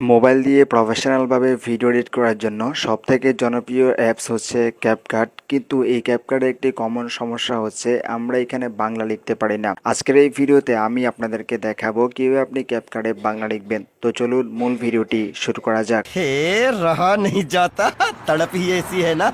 Mobile দিয়ে প্রফেশনালভাবে video edit করার জন্য সবথেকে জনপ্রিয় অ্যাপস হচ্ছে ক্যাপকাট কিন্তু এই ক্যাপকাটে একটি কমন সমস্যা হচ্ছে আমরা এখানে বাংলা লিখতে পারি না। আজকের এই ভিডিওতে আমি আপনাদেরকে দেখাবো কীভাবে আপনি ক্যাপকাটে বাংলা লিখবেন। তো চলুন মূল ভিডিওটি শুরু করা যাক। হে, রহা নেই যাতা, তড়প হি এসি না?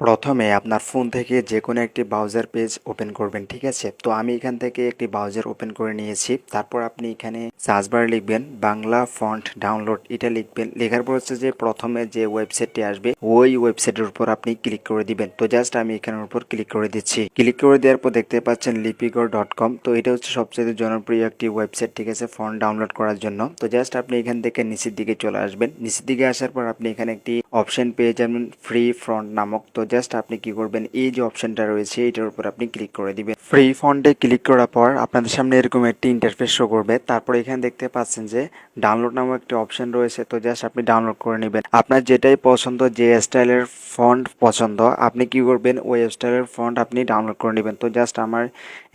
প্রথমে আপনার ফোন থেকে যে কোনো একটি ব্রাউজার পেজ ওপেন করবেন, ঠিক আছে? তো আমি এখান থেকে একটি ব্রাউজার ওপেন করে নিয়েছি। তারপর আপনি এখানে সার্চ লিখবেন, বাংলা ফন্ট ডাউনলোড এটা লিখবেন। লেখার পর হচ্ছে যে প্রথমে যে ওয়েবসাইটটি আসবে, ওই ওয়েবসাইটের উপর আপনি ক্লিক করে দিবেন। তো জাস্ট আমি এখানের উপর ক্লিক করে দিচ্ছি। ক্লিক করে দেওয়ার পর দেখতে পাচ্ছেন লিপিগড় ডট কম তো এটা হচ্ছে সবচেয়ে জনপ্রিয় একটি ওয়েবসাইট ঠিক আছে ফন্ট ডাউনলোড করার জন্য। তো জাস্ট আপনি এখান থেকে নিচের দিকে চলে আসবেন। নিচের দিকে আসার পর আপনি এখানে একটি অপশন পেয়ে যাবেন ফ্রি ফ্রন্ট নামক। তো জাস্ট আপনি কি করবেন, এই যে অপশনটা রয়েছে, এটার উপর আপনি ক্লিক করে দিবেন। ফ্রি ফন্টে ক্লিক করার পর আপনাদের সামনে এরকম একটি ইন্টারফেস শো করবে। তারপর এখানে দেখতে পাচ্ছেন যে ডাউনলোড নামক একটি অপশন রয়েছে, তো জাস্ট আপনি ডাউনলোড করে নেবেন। আপনার যেটাই পছন্দ, যে স্টাইলের ফন্ট পছন্দ, আপনি কি করবেন, ওই স্টাইলের ফন্ট আপনি ডাউনলোড করে নেবেন। তো জাস্ট আমার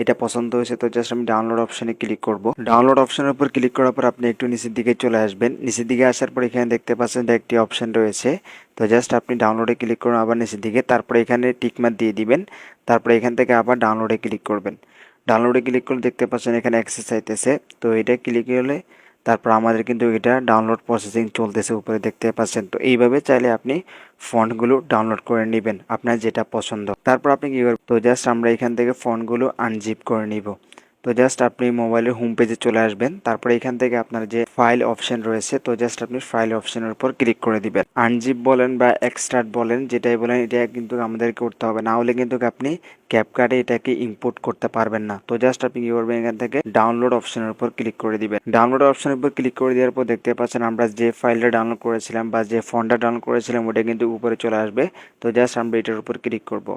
এটা পছন্দ হয়েছে, তো জাস্ট আমি ডাউনলোড অপশনে ক্লিক করব। ডাউনলোড অপশনের উপর ক্লিক করার পর আপনি একটু নিচের দিকে চলে আসবেন। নিচের দিকে আসার পর এখানে দেখতে পাচ্ছেন একটি অপশন রয়েছে তো জাস্ট আপনি ডাউনলোডে ক্লিক করুন আবার নিচের দিকে, তারপরে এখানে টিকমার দিয়ে দিবেন, তারপরে এখান থেকে আবার ডাউনলোডে ক্লিক করবেন। ডাউনলোডে ক্লিক করলে দেখতে পাচ্ছেন এখানে অ্যাক্সেস চাইতেছে তো এটা ক্লিক হলে তারপর আমাদের কিন্তু এটা ডাউনলোড প্রসেসিং চলতেছে উপরে দেখতে পাচ্ছেন। তো এইভাবে চাইলে আপনি ফন্টগুলো ডাউনলোড করে নেবেন, আপনার যেটা পছন্দ। তারপর আপনি কী করবেন? তো জাস্ট আমরা এখান থেকে ফন্টগুলো আনজিপ করে নিব। তো জাস্ট আপনি মোবাইলের হোম পেজে চলে আসবেন। তারপরে এখান থেকে আপনার যে ফাইল অপশন রয়েছে, তো জাস্ট আপনি ফাইল অপশনের উপর ক্লিক করে দিবেন। আনজিপ বলেন বা এক্সট্রাক্ট বলেন, যেটাই বলেন, এটা কিন্তু আমাদের করতে হবে। না হলে কিন্তু আপনি ক্যাপকাটে এটাকে ইম্পোর্ট করতে পারবেন না। তো জাস্ট আপনি কি করবেন, এখান থেকে ডাউনলোড অপশনের উপর ক্লিক করে দিবেন। ডাউনলোড অপশনের উপর ক্লিক করে দেওয়ার পর দেখতে পাচ্ছেন আমরা যে ফাইলটা ডাউনলোড করেছিলাম বা যে ফোনটা ডাউনলোড করেছিলাম, ওটা কিন্তু উপরে চলে আসবে। তো জাস্ট আমরা এটার উপর ক্লিক করব।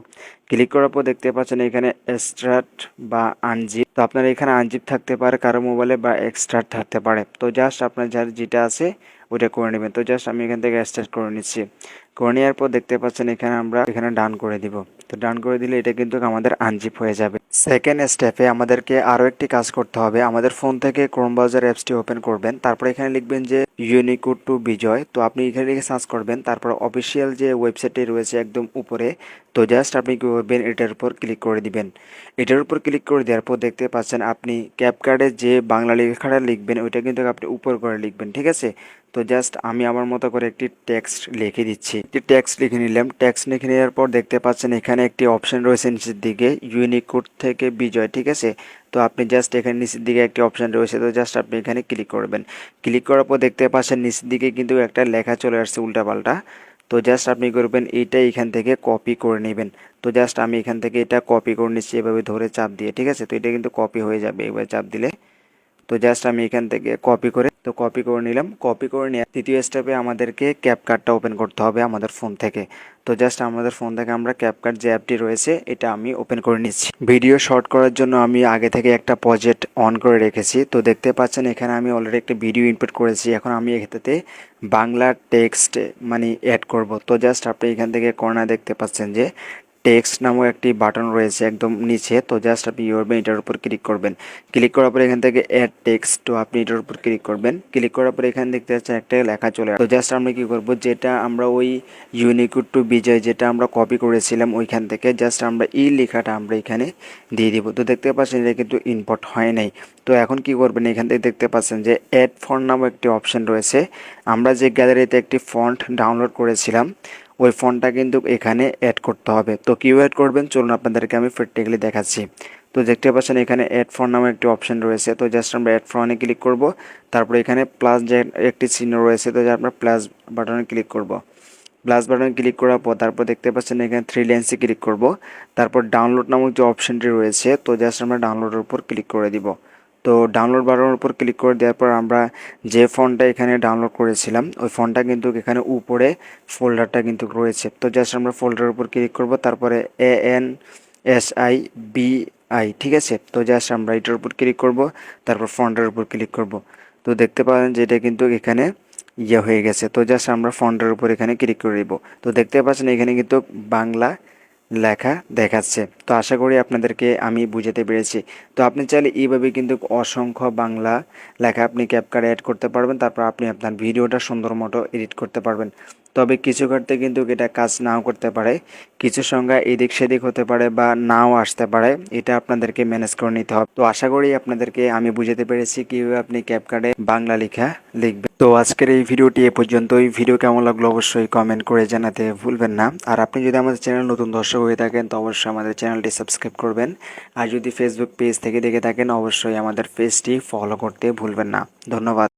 ক্লিক করার পর দেখতে পাচ্ছেন এখানে এক্সট্রাট বা আনজিপ আপনার এখানে আনজিপ থাকতে পারে, কারও মোবাইলে বা এক্সট্রা থাকতে পারে। তো জাস্ট আপনার যার যেটা আছে ওইটা করে নেবেন। তো জাস্ট আমি এখান থেকে স্টার্ট করে নিচ্ছি। করে নেওয়ার পর দেখতে পাচ্ছেন এখানে আমরা এখানে ডান করে দিব। তো ডান করে দিলে এটা কিন্তু আমাদের আনজিপ হয়ে যাবে। সেকেন্ড স্টেপে আমাদেরকে আরও একটি কাজ করতে হবে। আমাদের ফোন থেকে ক্রোম ব্রাউজার অ্যাপসটি ওপেন করবেন। তারপর এখানে লিখবেন যে ইউনিকোড টু বিজয় তো আপনি এখানে লিখে সার্চ করবেন। তারপর অফিসিয়াল যে ওয়েবসাইটটি রয়েছে একদম উপরে, তো জাস্ট আপনি কি করবেন, এটার উপর ক্লিক করে দিবেন। এটার উপর ক্লিক করে দেওয়ার পর দেখতে পাচ্ছেন আপনি ক্যাপকার্ডে যে বাংলা লেখাটা লিখবেন, ওইটা কিন্তু আপনি উপর করে লিখবেন। ঠিক আছে? তো জাস্ট আমি আমার মতো করে একটি টেক্সট লিখে দিচ্ছি। একটি টেক্সট লিখে নিলাম। টেক্সট লিখে নেওয়ার পর দেখতে পাচ্ছেন এখানে একটি অপশন রয়েছে নিচের দিকে ইউনিকোড থেকে বিজয়, ঠিক আছে? তো আপনি জাস্ট এখানে নিচের দিকে একটি অপশন রয়েছে, তো জাস্ট আপনি এখানে ক্লিক করবেন। ক্লিক করার পর দেখতে পাচ্ছেন নিচের দিকে কিন্তু একটা লেখা চলে আসছে উল্টাপাল্টা। তো জাস্ট আপনি করবেন এইটা এখান থেকে কপি করে নেবেন। তো জাস্ট আমি এখান থেকে এটা কপি করে নিচ্ছি, এভাবে ধরে চাপ দিয়ে, ঠিক আছে? তো এটা কিন্তু কপি হয়ে যাবে, এভাবে চাপ দিলে। তো জাস্ট আমি এখান থেকে কপি করে, তো কপি করে নিলাম। কপি করে নিয়ে তৃতীয় স্টেপে আমাদেরকে ক্যাপকার্ডটা ওপেন করতে হবে আমাদের ফোন থেকে। তো জাস্ট আমাদের ফোন থেকে আমরা ক্যাপকার্ড যে অ্যাপটি রয়েছে, এটা আমি ওপেন করে নিচ্ছি। ভিডিও শর্ট করার জন্য আমি আগে থেকে একটা প্রজেক্ট অন করে রেখেছি। তো দেখতে পাচ্ছেন এখানে আমি অলরেডি একটা ভিডিও ইনপুট করেছি। এখন আমি এখানে বাংলা টেক্সট মানে অ্যাড করব। তো জাস্ট আপনি এখান থেকে কর্নার দেখতে পাচ্ছেন যে টেক্সট নামক একটি বাটন রয়েছে একদম নিচে, তো জাস্ট আপনি করবেন এটার উপর ক্লিক করবেন। ক্লিক করার পরে এখান থেকে অ্যাড টেক্সট তো আপনি এটার উপর ক্লিক করবেন। ক্লিক করার পরে এখানে দেখতে পাচ্ছেন একটা লেখা চলে তো জাস্ট আমরা কি করব, যেটা আমরা ওই ইউনিকুড টু বিজয় যেটা আমরা কপি করেছিলাম ওইখান থেকে জাস্ট আমরা এই লেখাটা আমরা এখানে দিয়ে দিব। তো দেখতে পাচ্ছেন এটা কিন্তু ইম্পোর্ট হয় নাই। তো এখন কি করবেন, এখান থেকে দেখতে পাচ্ছেন যে অ্যাড ফন্ট নামক একটি অপশন রয়েছে। আমরা যে গ্যালারিতে একটি ফন্ট ডাউনলোড করেছিলাম ওই ফোনটা কিন্তু এখানে অ্যাড করতে হবে। তো কিউ অ্যাড করবেন? চলুন আপনাদেরকে আমি প্র্যাকটিক্যালি দেখাচ্ছি। তো দেখতে পাচ্ছেন এখানে অ্যাড ফোন নামে একটি অপশন রয়েছে। তো জাস্ট আমরা অ্যাড ফোনে ক্লিক করব। তারপরে এখানে প্লাস যে একটি চিহ্ন রয়েছে, তো আমরা প্লাস বাটনে ক্লিক করব। প্লাস বাটনে ক্লিক করার পর তারপর দেখতে পাচ্ছেন এখানে থ্রি লেন্সে ক্লিক করব। তারপর ডাউনলোড নামক যে অপশনটি রয়েছে, তো জাস্ট আমরা ডাউনলোডের উপর ক্লিক করে দিব। তো ডাউনলোড বাটনের উপর ক্লিক করে দেওয়ার পর আমরা যে ফোনটা এখানে ডাউনলোড করেছিলাম, ওই ফোনটা কিন্তু এখানে উপরে ফোল্ডারটা কিন্তু রয়েছে। তো জাস্ট আমরা ফোল্ডারের উপর ক্লিক করব, তারপরে A N S I B I ঠিক আছে? তো জাস্ট আমরা এটার উপর ক্লিক করব, তারপর ফন্টের উপর ক্লিক করব। তো দেখতে পাবেন যে এটা কিন্তু এখানে ইয়ে হয়ে গেছে। তো জাস্ট আমরা ফন্টের উপর এখানে ক্লিক করে দিব তো দেখতে পাচ্ছেন এখানে কিন্তু বাংলা লেখা দেখাচ্ছে। তো আশা করি আপনাদেরকে আমি বুঝাতে পেরেছি। তো আপনি চাইলে এইভাবে কিন্তু অসংখ্য বাংলা লেখা আপনি ক্যাপকার্ডে অ্যাড করতে পারবেন, তারপর আপনি আপনার ভিডিওটা সুন্দর মতো এডিট করতে পারবেন। তবে কিছু ক্ষেত্রে কিন্তু এটা কাজ নাও করতে পারে, কিছু সংখ্যা এদিক সেদিক হতে পারে বা নাও আসতে পারে, এটা আপনাদেরকে ম্যানেজ করে নিতে হবে। তো আশা করি আপনাদেরকে আমি বুঝাতে পেরেছি কীভাবে আপনি ক্যাপকার্ডে বাংলা লেখা লিখবেন। তো আজকের এই ভিডিওটি এ পর্যন্তই। ভিডিও কেমন লাগল অবশ্যই কমেন্ট করে জানাতে ভুলবেন না। আর আপনি যদি আমাদের চ্যানেল নতুন দর্শক হয়ে থাকেন, তো অবশ্যই আমাদের চ্যানেলটি সাবস্ক্রাইব করবেন। আর যদি ফেসবুক পেজ থেকে দেখে থাকেন, অবশ্যই আমাদের পেজটি ফলো করতে ভুলবেন না। ধন্যবাদ।